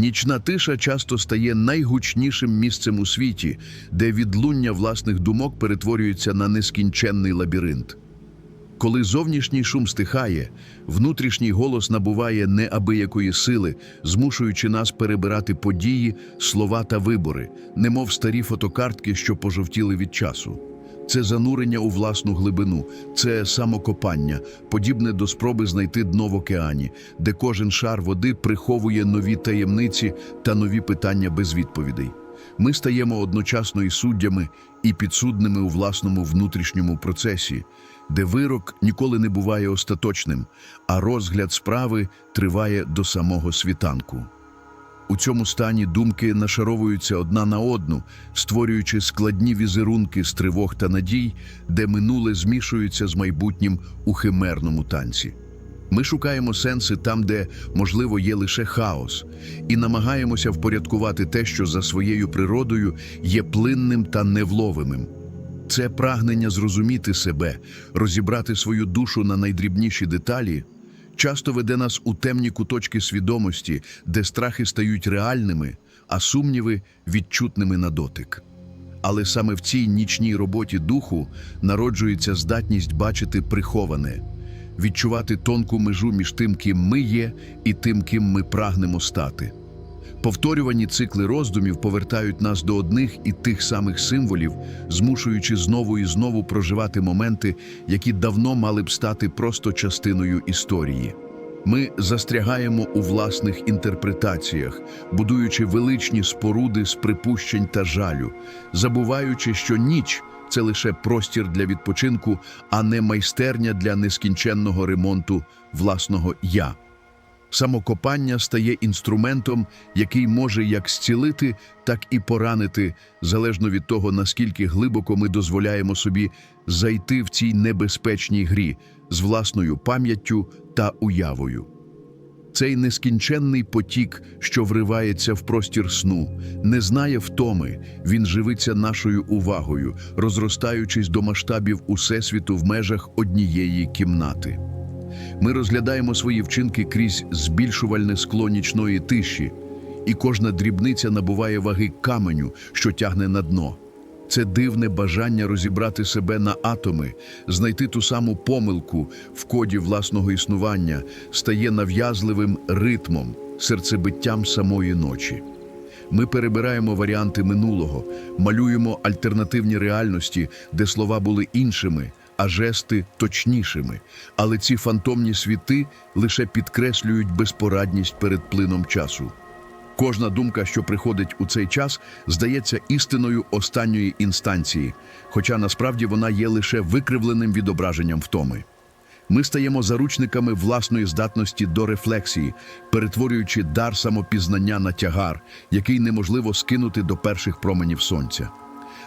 Нічна тиша часто стає найгучнішим місцем у світі, де відлуння власних думок перетворюється на нескінченний лабіринт. Коли зовнішній шум стихає, внутрішній голос набуває неабиякої сили, змушуючи нас перебирати події, слова та вибори, немов старі фотокартки, що пожовтіли від часу. Це занурення у власну глибину, це самокопання, подібне до спроби знайти дно в океані, де кожен шар води приховує нові таємниці та нові питання без відповідей. Ми стаємо одночасно і суддями, і підсудними у власному внутрішньому процесі, де вирок ніколи не буває остаточним, а розгляд справи триває до самого світанку. У цьому стані думки нашаровуються одна на одну, створюючи складні візерунки з тривог та надій, де минуле змішується з майбутнім у химерному танці. Ми шукаємо сенси там, де, можливо, є лише хаос, і намагаємося впорядкувати те, що за своєю природою є плинним та невловимим. Це прагнення зрозуміти себе, розібрати свою душу на найдрібніші деталі, часто веде нас у темні куточки свідомості, де страхи стають реальними, а сумніви відчутними на дотик. Але саме в цій нічній роботі духу народжується здатність бачити приховане, відчувати тонку межу між тим, ким ми є, і тим, ким ми прагнемо стати. Повторювані цикли роздумів повертають нас до одних і тих самих символів, змушуючи знову і знову проживати моменти, які давно мали б стати просто частиною історії. Ми застрягаємо у власних інтерпретаціях, будуючи величні споруди з припущень та жалю, забуваючи, що ніч це лише простір для відпочинку, а не майстерня для нескінченного ремонту власного я. Самокопання стає інструментом, який може як зцілити, так і поранити, залежно від того, наскільки глибоко ми дозволяємо собі зайти в цій небезпечній грі з власною пам'яттю та уявою. Цей нескінченний потік, що вривається в простір сну, не знає втоми, він живиться нашою увагою, розростаючись до масштабів усесвіту в межах однієї кімнати. Ми розглядаємо свої вчинки крізь збільшувальне скло нічної тиші, і кожна дрібниця набуває ваги каменю, що тягне на дно. Це дивне бажання розібрати себе на атоми, знайти ту саму помилку в коді власного існування, стає нав'язливим ритмом, серцебиттям самої ночі. Ми перебираємо варіанти минулого, малюємо альтернативні реальності, де слова були іншими, а жести точнішими. Але ці фантомні світи лише підкреслюють безпорадність перед плином часу. Кожна думка, що приходить у цей час, здається істиною останньої інстанції, хоча насправді вона є лише викривленим відображенням втоми. Ми стаємо заручниками власної здатності до рефлексії, перетворюючи дар самопізнання на тягар, який неможливо скинути до перших променів сонця.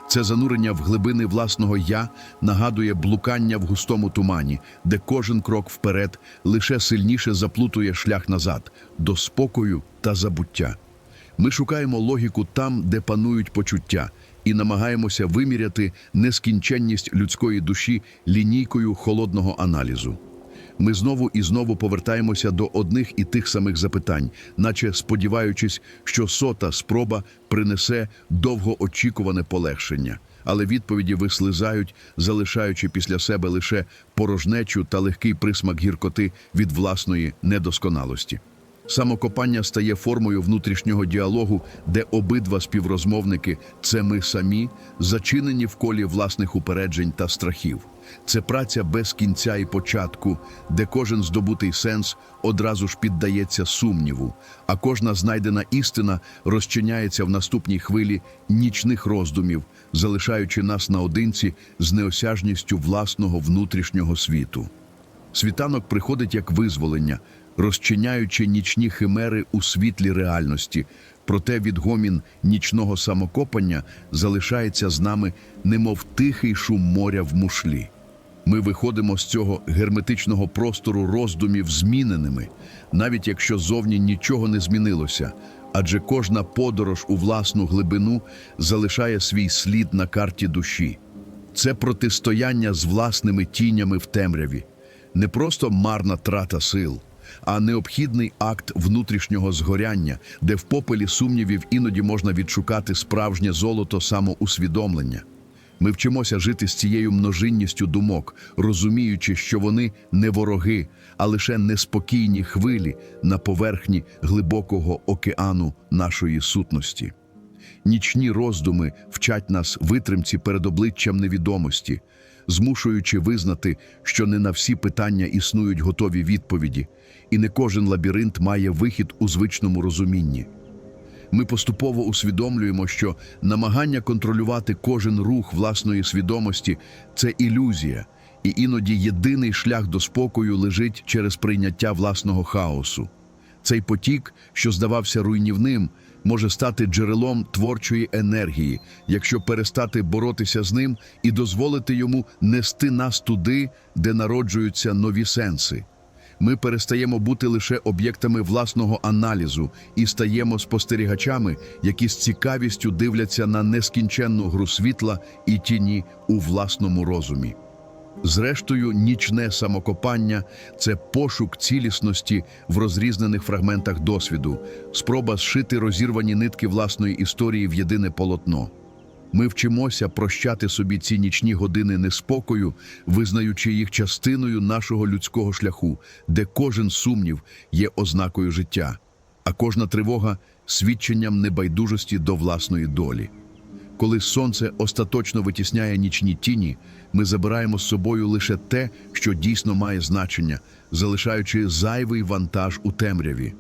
Це занурення в глибини власного я нагадує блукання в густому тумані, де кожен крок вперед лише сильніше заплутує шлях назад до спокою та забуття. Ми шукаємо логіку там, де панують почуття, і намагаємося виміряти нескінченність людської душі лінійкою холодного аналізу. Ми знову і знову повертаємося до одних і тих самих запитань, наче сподіваючись, що сота спроба принесе довгоочікуване полегшення. Але відповіді вислизають, залишаючи після себе лише порожнечу та легкий присмак гіркоти від власної недосконалості. Самокопання стає формою внутрішнього діалогу, де обидва співрозмовники це ми самі, зачинені в колі власних упереджень та страхів. Це праця без кінця і початку, де кожен здобутий сенс одразу ж піддається сумніву, а кожна знайдена істина розчиняється в наступній хвилі нічних роздумів, залишаючи нас наодинці з неосяжністю власного внутрішнього світу. Світанок приходить як визволення, розчиняючи нічні химери у світлі реальності, проте відгомін нічного самокопання залишається з нами, немов тихий шум моря в мушлі. Ми виходимо з цього герметичного простору роздумів зміненими, навіть якщо зовні нічого не змінилося, адже кожна подорож у власну глибину залишає свій слід на карті душі. Це протистояння з власними тінями в темряві, не просто марна трата сил, а необхідний акт внутрішнього згоряння, де в попелі сумнівів іноді можна відшукати справжнє золото самоусвідомлення. Ми вчимося жити з цією множинністю думок, розуміючи, що вони не вороги, а лише неспокійні хвилі на поверхні глибокого океану нашої сутності. Нічні роздуми вчать нас витримці перед обличчям невідомості, змушуючи визнати, що не на всі питання існують готові відповіді, і не кожен лабіринт має вихід у звичному розумінні. Ми поступово усвідомлюємо, що намагання контролювати кожен рух власної свідомості це ілюзія, і іноді єдиний шлях до спокою лежить через прийняття власного хаосу. Цей потік, що здавався руйнівним, може стати джерелом творчої енергії, якщо перестати боротися з ним і дозволити йому нести нас туди, де народжуються нові сенси. Ми перестаємо бути лише об'єктами власного аналізу і стаємо спостерігачами, які з цікавістю дивляться на нескінченну гру світла і тіні у власному розумі. Зрештою, нічне самокопання це пошук цілісності в розрізнених фрагментах досвіду, спроба зшити розірвані нитки власної історії в єдине полотно. Ми вчимося прощати собі ці нічні години неспокою, визнаючи їх частиною нашого людського шляху, де кожен сумнів є ознакою життя, а кожна тривога свідченням небайдужості до власної долі. Коли сонце остаточно витісняє нічні тіні, ми забираємо з собою лише те, що дійсно має значення, залишаючи зайвий вантаж у темряві.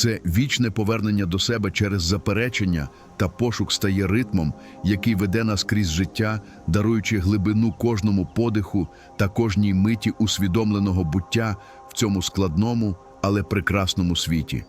Це вічне повернення до себе через заперечення та пошук стає ритмом, який веде нас крізь життя, даруючи глибину кожному подиху та кожній миті усвідомленого буття в цьому складному, але прекрасному світі.